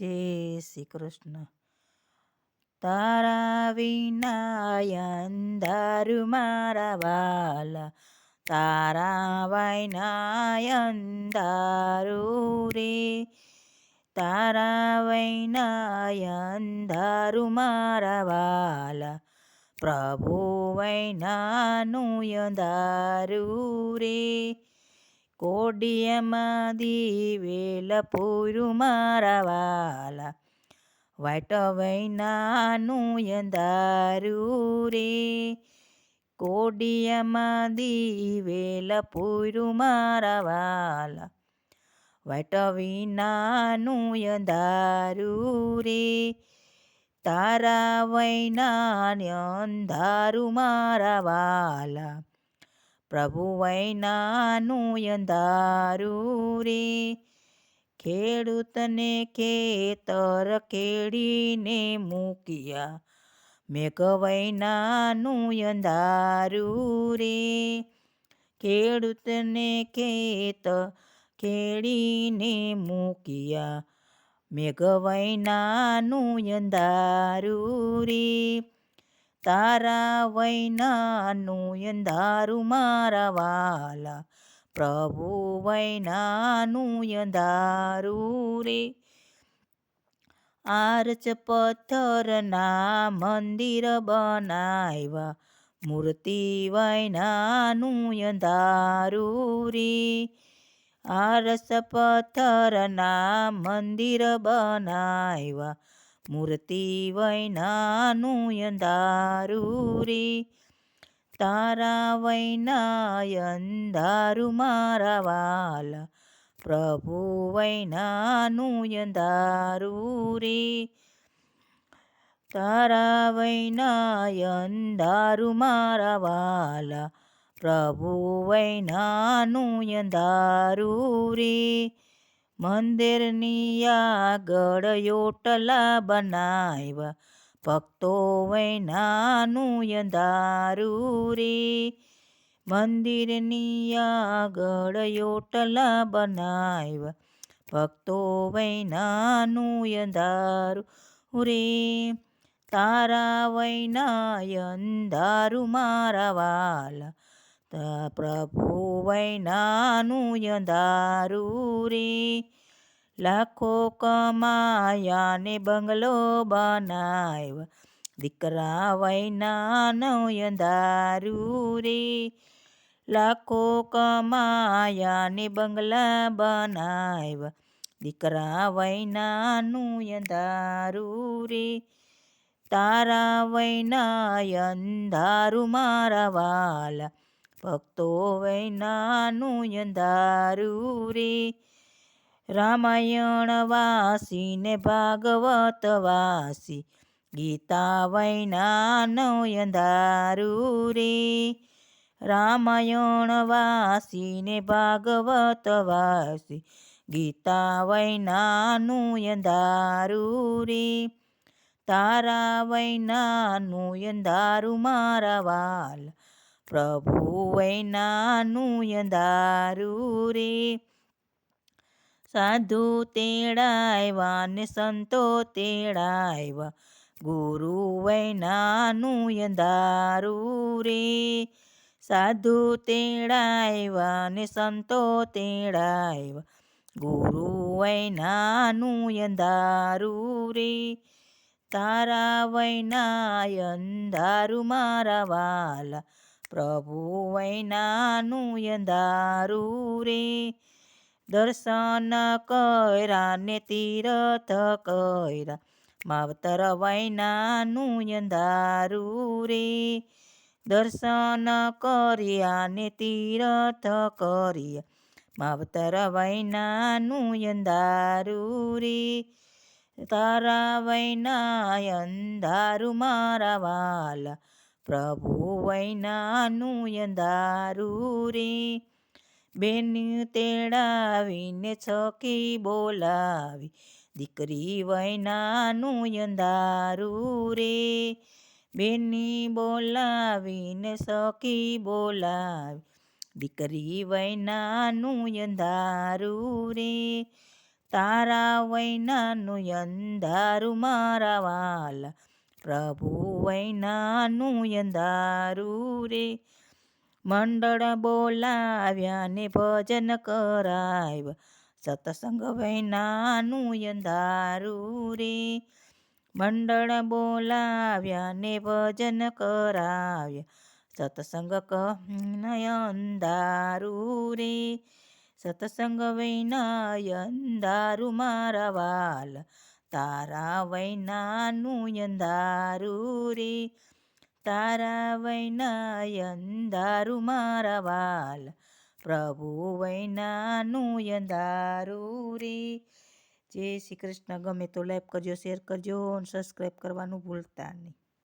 જય શ્રી કૃષ્ણ તારા વિનાય અંધારું મારા વાલા, તારા વૈનાય અંધારું રે. તારા વૈનાય અંધારું મારા વાલા, પ્રભુ વૈનાનું અંધારું રે. કોડિયામાં દીવેલ પૂરું મારા વાલા વાટ વૈનાનું અંધારું રે કોડિયામાં દીવેલ પૂરું મારા વાલા વાટ વિનાનું અંધારું રે તારા વૈના અંધારું મારા વાલા પ્રભુ વૈનાનું અંધારું રે ખેડૂતને ખેતર કેડીને મૂક્યા મેઘ વૈનાનું અંધારું રે ખેડૂતને ખેત ખેડીને મૂક્યા મેઘ વૈનાનું અંધારું રે તારા વૈનાનું અંધારું મારા વાલા. પ્રભુ વૈનાનું અંધારું રે. આર્ચ પથ્થરના મંદિર બનાવ્યા મૂર્તિ વૈનાનું અંધારું રે. આરસ પથ્થરના મંદિર બનાવ્યા મૂર્તિ વૈનાનું અંધારું રે તારા વૈના અંધારું મારા વાલા પ્રભુ વૈનાનું અંધારું રે તારા વૈના અંધારું મારા વાલા પ્રભુ વૈનાનું અંધારું રે મંદિરની આગળ યોટલા બનાવ્યા ભક્તો વૈનાનું અંધારું રે મંદિરની આગળ યોટલા બનાવ્યા ભક્તો વૈનાનું અંધારું રે તારા વૈના અંધારું મારા વાલા. પ્રભુ વૈનાનું અંધારું રે. લાખો કમાયા ને બંગલો બનાવ્યો દીકરા વૈનાનો અંધારું રે. લાખો કમાયા ને બંગલા બનાવ્યા દીકરા વૈનાનું અંધારું રે. તારા વૈના અંધારું મારા વાલા. ભક્તો વૈનાનું અંધારું રે રામાયણ વાસીને ભાગવત વાસી ગીતા વૈનાનો અંધારું રે રામાયણ વાસીને ભાગવત વાસી ગીતા વૈનાનું અંધારું રે તારા વૈનાનું અંધારું મારા વાલા પ્રભુ વૈનાનું અંધારું રે સાધુ તેડાવ્યા ને સંતો તેડાવ્યા ગુરુ વૈનાનું અંધારું રે સાધુ તેડાવ્યા ને સંતો તેડાવ્યા ગુરુ વૈનાનું અંધારું રે તારા વૈના અંધારું મારા વાલા. પ્રભુ વૈનાનું અંધારું રે દર્શન કૈરા ને તીરથ કૈરા માવતર વૈનાનું અંધારું રે દર્શન કર્યા ને તીરથ કર્યા. માવતર વૈનાનું અંધારું રે તારા વૈના અંધારું મારા વાલા પ્રભુ વૈનાનું અંધારું રે બેન તેડાવીને છકી બોલાવી, દીકરી વૈનાનું અંધારું રે બેની બોલાવીને સખી બોલાવી, દીકરી વૈનાનું અંધારું રે તારા વૈનાનું અંધારું મારા વાલા પ્રભુ વૈનાનું અંધારું રે મંડળ બોલાવ્યા ને ભજન કરાવ્યા સતસંગ વૈનાનું અંધારું રે મંડળ બોલાવ્યા ને ભજન કરાવ્યા. સતસંગ અંધારું રે સતસંગ વિના અંધારું મારા વાલ. તારા વૈનાનું અંધારું રે તારા વૈના અંધારું મારા વાલ પ્રભુ વૈનાનું અંધારું રે જય શ્રી કૃષ્ણ ગમે તો લાઈક કરજો શેર કરજો અને સબસ્ક્રાઈબ કરવાનું ભૂલતા નહીં